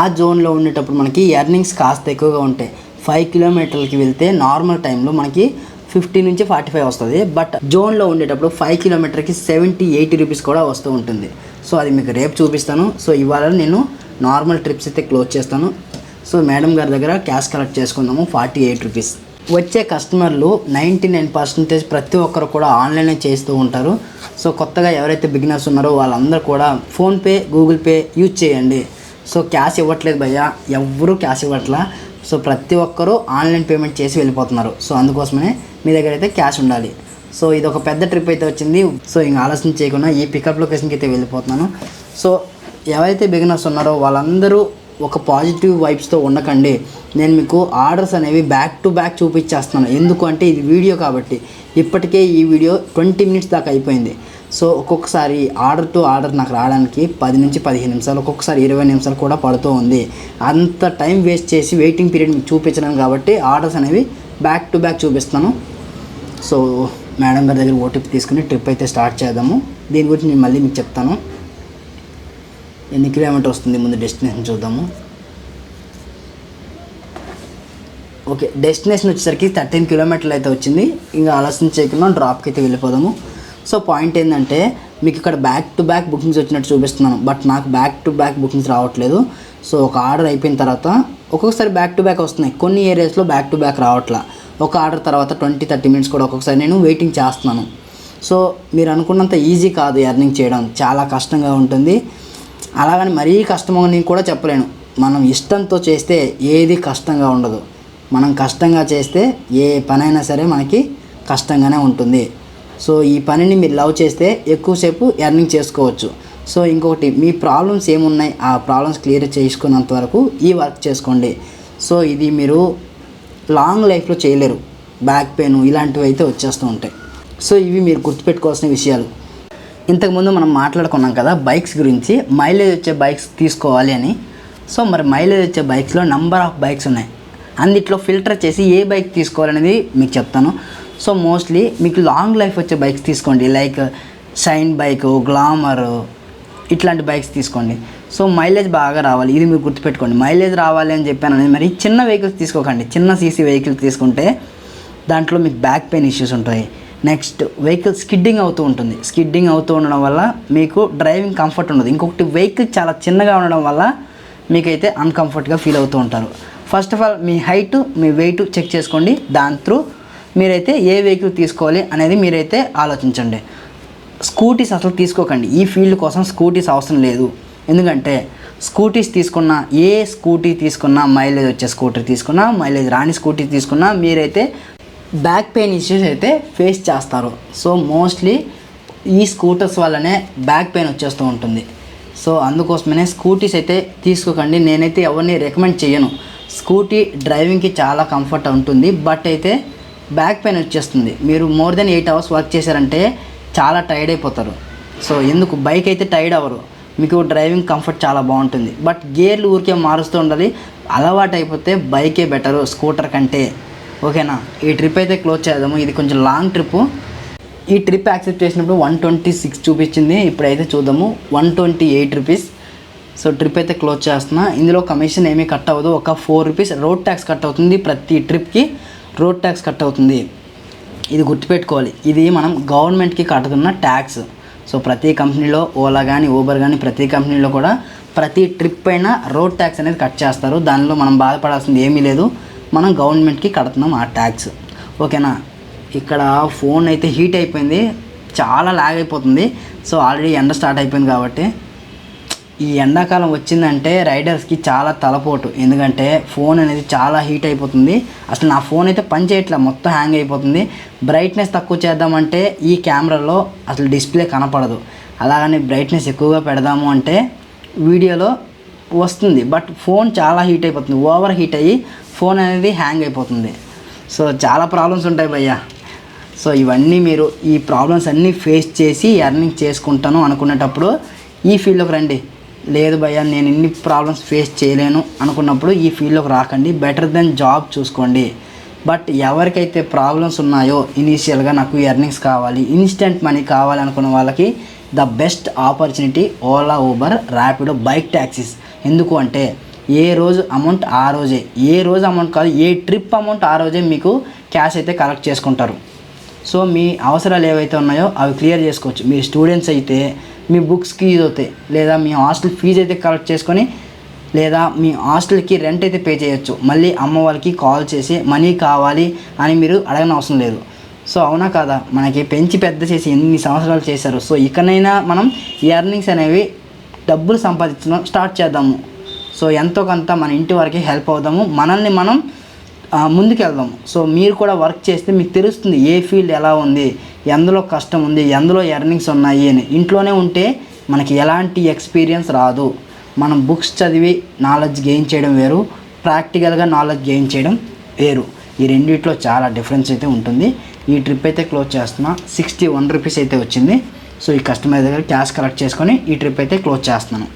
A: ఆ జోన్లో ఉండేటప్పుడు మనకి ఎర్నింగ్స్ కాస్త ఎక్కువగా ఉంటాయి. ఫైవ్ కిలోమీటర్లకి వెళ్తే నార్మల్ టైంలో మనకి ఫిఫ్టీ నుంచి ఫార్టీ ఫైవ్ వస్తుంది. బట్ జోన్లో ఉండేటప్పుడు ఫైవ్ కిలోమీటర్కి సెవెంటీ ఎయిటీ రూపీస్ కూడా వస్తూ ఉంటుంది. సో అది మీకు రేపు చూపిస్తాను. సో ఇవాళ నేను నార్మల్ ట్రిప్స్ అయితే క్లోజ్ చేస్తాను. సో మేడం గారి దగ్గర క్యాష్ కలెక్ట్ చేసుకుందాము ఫార్టీ ఎయిట్ రూపీస్. వచ్చే కస్టమర్లు నైంటీ నైన్ పర్సెంటేజ్ ప్రతి ఒక్కరు కూడా ఆన్లైనే చేస్తూ ఉంటారు. సో కొత్తగా ఎవరైతే బిగినర్స్ ఉన్నారో వాళ్ళందరూ కూడా ఫోన్పే గూగుల్ పే యూజ్ చేయండి. సో క్యాష్ ఇవ్వట్లేదు భయ్య ఎవరు క్యాష్ ఇవ్వట్లా. సో ప్రతి ఒక్కరూ ఆన్లైన్ పేమెంట్ చేసి వెళ్ళిపోతున్నారు. సో అందుకోసమే మీ దగ్గర అయితే క్యాష్ ఉండాలి. సో ఇది ఒక పెద్ద ట్రిప్ అయితే వచ్చింది. సో ఇంకా ఆలోచన చేయకుండా ఈ పికప్ లొకేషన్కి అయితే వెళ్ళిపోతున్నాను. సో ఎవరైతే బిగినర్స్ ఉన్నారో వాళ్ళందరూ ఒక పాజిటివ్ వైబ్స్తో ఉండకండి. నేను మీకు ఆర్డర్స్ అనేవి బ్యాక్ టు బ్యాక్ చూపించేస్తున్నాను. ఎందుకు అంటే ఇది వీడియో కాబట్టి. ఇప్పటికే ఈ వీడియో ట్వంటీ మినిట్స్ దాకా అయిపోయింది. సో ఒక్కొక్కసారి ఆర్డర్ టు ఆర్డర్ నాకు రావడానికి పది నుంచి పదిహేను నిమిషాలు ఒక్కొక్కసారి ఇరవై నిమిషాలు కూడా పడుతూ ఉంది. అంత టైం వేస్ట్ చేసి వెయిటింగ్ పీరియడ్ మీకు చూపించడం కాబట్టి ఆర్డర్స్ అనేవి బ్యాక్ టు బ్యాక్ చూపిస్తాను. సో మేడం గారి దగ్గర ఓటీపీ తీసుకుని ట్రిప్ అయితే స్టార్ట్ చేద్దాము. దీని గురించి నేను మళ్ళీ మీకు చెప్తాను. ఎన్ని కిలోమీటర్ వస్తుంది ముందు డెస్టినేషన్ చూద్దాము. ఓకే డెస్టినేషన్ వచ్చేసరికి థర్టీన్ కిలోమీటర్లు అయితే వచ్చింది. ఇంకా ఆలస్యం చేయకుండా డ్రాప్కి అయితే వెళ్ళిపోదాము. సో పాయింట్ ఏంటంటే మీకు ఇక్కడ బ్యాక్ టు బ్యాక్ బుకింగ్స్ వచ్చినట్టు చూపిస్తున్నాను. బట్ నాకు బ్యాక్ టు బ్యాక్ బుకింగ్స్ రావట్లేదు. సో ఒక ఆర్డర్ అయిపోయిన తర్వాత ఒక్కొక్కసారి బ్యాక్ టు బ్యాక్ వస్తున్నాయి. కొన్ని ఏరియాస్లో బ్యాక్ టు బ్యాక్ రావట్లా. ఒక ఆర్డర్ తర్వాత ట్వంటీ థర్టీ మినిట్స్ కూడా ఒక్కొక్కసారి నేను వెయిటింగ్ చేస్తున్నాను. సో మీరు అనుకున్నంత ఈజీ కాదు ఎర్నింగ్ చేయడం. చాలా కష్టంగా ఉంటుంది. అలాగని మరీ కష్టమని కూడా చెప్పలేను. మనం ఇష్టంతో చేస్తే ఏది కష్టంగా ఉండదు. మనం కష్టంగా చేస్తే ఏ పనైనా సరే మనకి కష్టంగానే ఉంటుంది. సో ఈ పనిని మీరు లవ్ చేస్తే ఎక్కువసేపు ఎర్నింగ్ చేసుకోవచ్చు. సో ఇంకొకటి మీ ప్రాబ్లమ్స్ ఏమున్నాయి ఆ ప్రాబ్లమ్స్ క్లియర్ చేసుకున్నంత వరకు ఈ వర్క్ చేసుకోండి. సో ఇది మీరు లాంగ్ లైఫ్లో చేయలేరు. బ్యాక్ పెయిన్ ఇలాంటివి అయితే వచ్చేస్తూ ఉంటాయి. సో ఇవి మీరు గుర్తుపెట్టుకోవాల్సిన విషయాలు. ఇంతకుముందు మనం మాట్లాడుకున్నాం కదా బైక్స్ గురించి. మైలేజ్ వచ్చే బైక్స్ తీసుకోవాలి అని. సో మరి మైలేజ్ వచ్చే బైక్స్లో నంబర్ ఆఫ్ బైక్స్ ఉన్నాయి. అందుట్లో ఫిల్టర్ చేసి ఏ బైక్ తీసుకోవాలనేది మీకు చెప్తాను. సో మోస్ట్లీ మీకు లాంగ్ లైఫ్ వచ్చే బైక్స్ తీసుకోండి. లైక్ షైన్ బైక్ గ్లామర్ ఇట్లాంటి బైక్స్ తీసుకోండి. సో మైలేజ్ బాగా రావాలి. ఇది మీరు గుర్తుపెట్టుకోండి. మైలేజ్ రావాలి అని చెప్పాను అనేది మరి చిన్న వెహికల్స్ తీసుకోకండి. చిన్న సీసీ వెహికల్ తీసుకుంటే దాంట్లో మీకు బ్యాక్ పెయిన్ ఇష్యూస్ ఉంటాయి. నెక్స్ట్ వెహికల్ స్కిడ్డింగ్ అవుతూ ఉంటుంది. స్కిడ్డింగ్ అవుతూ ఉండడం వల్ల మీకు డ్రైవింగ్ కంఫర్ట్ ఉండదు. ఇంకొకటి వెహికల్ చాలా చిన్నగా ఉండడం వల్ల మీకైతే అన్కంఫర్ట్గా ఫీల్ అవుతూ ఉంటారు. ఫస్ట్ ఆఫ్ ఆల్ మీ హైట్ మీ వెయిట్ చెక్ చేసుకోండి. దాని త్రూ మీరైతే ఏ వెహికల్ తీసుకోవాలి అనేది మీరైతే ఆలోచించండి. స్కూటీస్ అసలు తీసుకోకండి. ఈ ఫీల్డ్ కోసం స్కూటీస్ అవసరం లేదు. ఎందుకంటే స్కూటీస్ తీసుకున్న ఏ స్కూటీ తీసుకున్నా మైలేజ్ వచ్చే స్కూటీ తీసుకున్నా మైలేజ్ రాని స్కూటీ తీసుకున్నా మీరైతే బ్యాక్ పెయిన్ ఇష్యూస్ అయితే ఫేస్ చేస్తారు. సో మోస్ట్లీ ఈ స్కూటర్స్ వల్లనే బ్యాక్ పెయిన్ వచ్చేస్తూ ఉంటుంది. సో అందుకోసమనే స్కూటీస్ అయితే తీసుకోకండి. నేనైతే ఎవరిని రికమెండ్ చేయను. స్కూటీ డ్రైవింగ్కి చాలా కంఫర్ట్ ఉంటుంది. బట్ అయితే బ్యాక్ పెయిన్ వచ్చేస్తుంది. మీరు more than eight hours work చేశారంటే చాలా టైర్డ్ అయిపోతారు. సో ఎందుకు? బైక్ అయితే టైర్డ్ అవ్వరు. మీకు డ్రైవింగ్ కంఫర్ట్ చాలా బాగుంటుంది. బట్ గేర్లు ఊరికే మారుస్తూ ఉండాలి. అలవాటు అయిపోతే బైకే బెటరు స్కూటర్ కంటే. ఓకేనా? ఈ ట్రిప్ అయితే క్లోజ్ చేద్దాము. ఇది కొంచెం లాంగ్ ట్రిప్. ఈ ట్రిప్ యాక్సెప్ట్ చేసినప్పుడు వన్ ట్వంటీ సిక్స్ చూపించింది. ఇప్పుడైతే చూద్దాము. One twenty eight rupees. So trip అయితే క్లోజ్ చేస్తున్నా. ఇందులో కమిషన్ ఏమీ కట్ అవ్వదు. ఒక four rupees. Road tax cut అవుతుంది ప్రతి ట్రిప్కి. రోడ్ ట్యాక్స్ కట్ అవుతుంది. ఇది గుర్తుపెట్టుకోవాలి. ఇది మనం గవర్నమెంట్కి కట్టుతున్న ట్యాక్స్. సో ప్రతి కంపెనీలో ఓలా కానీ ఊబర్ కానీ ప్రతి కంపెనీలో కూడా ప్రతి ట్రిప్ పైన రోడ్ ట్యాక్స్ అనేది కట్ చేస్తారు. దానిలో మనం బాధపడాల్సింది ఏమీ లేదు. మనం గవర్నమెంట్కి కడుతున్నాం ఆ ట్యాక్స్. ఓకేనా? ఇక్కడ ఫోన్ అయితే హీట్ అయిపోయింది. చాలా లాగ్ అయిపోతుంది. సో ఆల్రెడీ ఎండ స్టార్ట్ అయిపోయింది కాబట్టి ఈ ఎండాకాలం వచ్చిందంటే రైడర్స్కి చాలా తలపోటు. ఎందుకంటే ఫోన్ అనేది చాలా హీట్ అయిపోతుంది. అసలు నా ఫోన్ అయితే పని చేయట్లే మొత్తం హ్యాంగ్ అయిపోతుంది. బ్రైట్నెస్ తక్కువ చేద్దామంటే ఈ కెమెరాలో అసలు డిస్ప్లే కనపడదు. అలాగని బ్రైట్నెస్ ఎక్కువగా పెడదాము అంటే వీడియోలో వస్తుంది. బట్ ఫోన్ చాలా హీట్ అయిపోతుంది. ఓవర్ హీట్ అయ్యి ఫోన్ అనేది హ్యాంగ్ అయిపోతుంది. సో చాలా ప్రాబ్లమ్స్ ఉంటాయి భయ్యా. సో ఇవన్నీ మీరు ఈ ప్రాబ్లమ్స్ అన్నీ ఫేస్ చేసి ఎర్నింగ్ చేసుకుంటాను అనుకునేటప్పుడు ఈ ఫీల్డ్లోకి రండి. లేదు భయ్యా నేను ఇన్ని ప్రాబ్లమ్స్ ఫేస్ చేయలేను అనుకున్నప్పుడు ఈ ఫీల్డ్లోకి రాకండి. బెటర్ దెన్ జాబ్ చూసుకోండి. బట్ ఎవరికైతే ప్రాబ్లమ్స్ ఉన్నాయో ఇనీషియల్గా నాకు ఎర్నింగ్స్ కావాలి ఇన్స్టెంట్ మనీ కావాలి అనుకున్న వాళ్ళకి the best opportunity Ola Uber Rapido bike taxis ఎందుకు అంటే ఏ రోజు అమౌంట్ ఆ రోజే. ఏ రోజు అమౌంట్ కాదు ఏ ట్రిప్ అమౌంట్ ఆ రోజే మీకు క్యాష్ అయితే కలెక్ట్ చేసుకుంటారు. సో మీ అవసరాలు ఏవైతే ఉన్నాయో అవి క్లియర్ చేసుకోవచ్చు. మీ స్టూడెంట్స్ అయితే మీ బుక్స్కి ఇది అవుతాయి లేదా మీ హాస్టల్ ఫీజు అయితే కలెక్ట్ చేసుకొని లేదా మీ హాస్టల్కి రెంట్ అయితే పే చేయొచ్చు. మళ్ళీ అమ్మ వాళ్ళకి కాల్ చేసి మనీ కావాలి అని మీరు అడగని అవసరం లేదు. సో అవునా కాదా? మనకి పెంచి పెద్ద చేసి ఎన్ని సంవత్సరాలు చేశారు. సో ఇకనైనా మనం ఎర్నింగ్స్ అనేవి డబ్బులు సంపాదించడం స్టార్ట్ చేద్దాము. సో ఎంతో కొంత మన ఇంటి వరకు హెల్ప్ అవుదాము. మనల్ని మనం ముందుకెళ్దాం. సో మీరు కూడా వర్క్ చేస్తే మీకు తెలుస్తుంది ఏ ఫీల్డ్ ఎలా ఉంది ఎందులో కష్టం ఉంది ఎందులో ఎర్నింగ్స్ ఉన్నాయి అని. ఇంట్లోనే ఉంటే మనకి ఎలాంటి ఎక్స్పీరియన్స్ రాదు. మనం బుక్స్ చదివి నాలెడ్జ్ గెయిన్ చేయడం వేరు ప్రాక్టికల్గా నాలెడ్జ్ గెయిన్ చేయడం వేరు. ఈ రెండిట్లో చాలా డిఫరెన్స్ అయితే ఉంటుంది. ఈ ట్రిప్ అయితే క్లోజ్ చేస్తున్నా. సిక్స్టీ వన్ రూపీస్ అయితే వచ్చింది. సో ఈ కస్టమర్ దగ్గర క్యాష్ కలెక్ట్ చేసుకొని ఈ ట్రిప్ అయితే క్లోజ్ చేస్తున్నాను.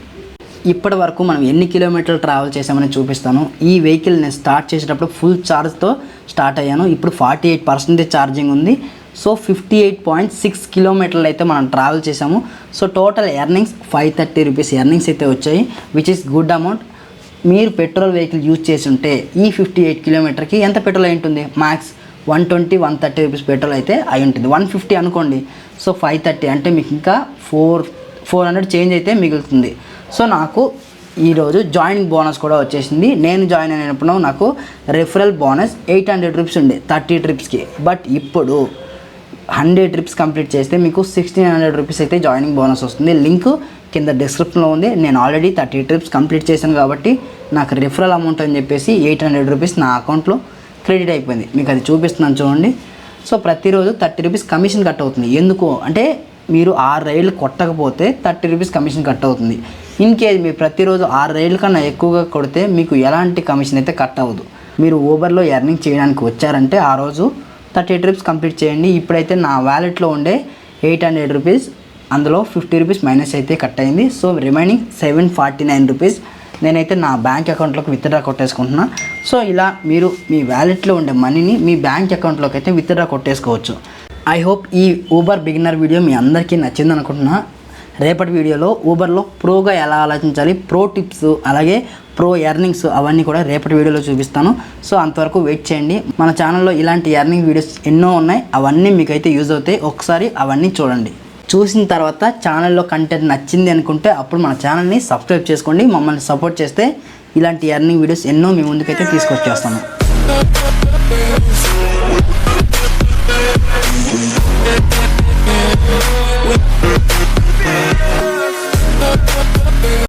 A: ఇప్పటి వరకు మనం ఎన్ని కిలోమీటర్లు ట్రావెల్ చేసామని చూపిస్తాను. ఈ వెహికల్ నేను స్టార్ట్ చేసేటప్పుడు ఫుల్ ఛార్జ్తో స్టార్ట్ అయ్యాను. ఇప్పుడు ఫార్టీ ఎయిట్ పర్సెంటేజ్ ఛార్జింగ్ ఉంది. So fifty eight point six కిలోమీటర్లు అయితే మనం ట్రావెల్ చేసాము so total earnings five thirty rupees earnings అయితే వచ్చాయి విచ్ ఇస్ గుడ్ అమౌంట్ మీరు పెట్రోల్ వెహికల్ యూజ్ చేసి ఉంటే ఈ ఫిఫ్టీ ఎయిట్ కిలోమీటర్కి ఎంత పెట్రోల్ అయి ఉంటుంది? Max one twenty one thirty rupees petrol అయితే అయి ఉంటుంది. వన్ ఫిఫ్టీ అనుకోండి. సో ఫైవ్ థర్టీ అంటే మీకు ఇంకా ఫోర్ ఫోర్ హండ్రెడ్ చేంజ్ అయితే మిగులుతుంది. సో నాకు ఈరోజు జాయినింగ్ బోనస్ కూడా వచ్చేసింది. నేను జాయిన్ అయినప్పుడు నాకు referral bonus eight hundred rupees ఉండే థర్టీ ట్రిప్స్కి బట్ ఇప్పుడు హండ్రెడ్ ట్రిప్స్ కంప్లీట్ చేస్తే మీకు సిక్స్టీన్ హండ్రెడ్ రూపీస్ అయితే జాయినింగ్ బోనస్ వస్తుంది. లింక్ కింద డిస్క్రిప్షన్లో ఉంది. నేను ఆల్రెడీ థర్టీ ట్రిప్స్ కంప్లీట్ చేశాను కాబట్టి నాకు రిఫరల్ అమౌంట్ అని చెప్పేసి ఎయిట్ హండ్రెడ్ రూపీస్ నా అకౌంట్లో క్రెడిట్ అయిపోయింది. మీకు అది చూపిస్తున్నాను చూడండి. సో ప్రతిరోజు థర్టీ రూపీస్ కమిషన్ కట్ అవుతుంది. ఎందుకు? అంటే మీరు ఆరు రైళ్ళు కొట్టకపోతే థర్టీ రూపీస్ కమిషన్ కట్ అవుతుంది. ఇన్ కేజ్ మీరు ప్రతిరోజు ఆరు రైళ్ళ కన్నా ఎక్కువగా కొడితే మీకు ఎలాంటి కమిషన్ అయితే కట్ అవ్వదు. మీరు ఊబర్లో ఎర్నింగ్ చేయడానికి వచ్చారంటే ఆ రోజు థర్టీ ట్రిప్స్ కంప్లీట్ చేయండి. ఇప్పుడైతే నా వ్యాలెట్లో ఉండే ఎయిట్ హండ్రెడ్ రూపీస్ అందులో ఫిఫ్టీ రూపీస్ మైనస్ అయితే కట్ అయింది. So remaining seven forty nine rupees నేనైతే నా బ్యాంక్ అకౌంట్లోకి విత్డ్రా కొట్టేసుకుంటున్నా. సో ఇలా మీరు మీ వ్యాలెట్లో ఉండే మనీని మీ బ్యాంక్ అకౌంట్లోకి అయితే విత్డ్రా కొట్టేసుకోవచ్చు. ఐ హోప్ ఈ ఊబర్ బిగినర్ వీడియో మీ అందరికీ నచ్చింది అనుకుంటున్నా రేపటి వీడియోలో ఊబర్లో ప్రోగా ఎలా ఆలోచించాలి? ప్రో టిప్స్ అలాగే ప్రో ఎర్నింగ్స్ అవన్నీ కూడా రేపటి వీడియోలో చూపిస్తాను. సో అంతవరకు వెయిట్ చేయండి. మన ఛానల్లో ఇలాంటి ఎర్నింగ్ వీడియోస్ ఎన్నో ఉన్నాయి. అవన్నీ మీకైతే యూజ్ అవుతాయి. ఒకసారి అవన్నీ చూడండి. చూసిన తర్వాత ఛానల్లో కంటెంట్ నచ్చింది అనుకుంటే అప్పుడు మన ఛానల్ని సబ్స్క్రైబ్ చేసుకోండి. మమ్మల్ని సపోర్ట్ చేస్తే ఇలాంటి ఎర్నింగ్ వీడియోస్ ఎన్నో మీ ముందుకైతే తీసుకొచ్చేస్తాను.
B: We'll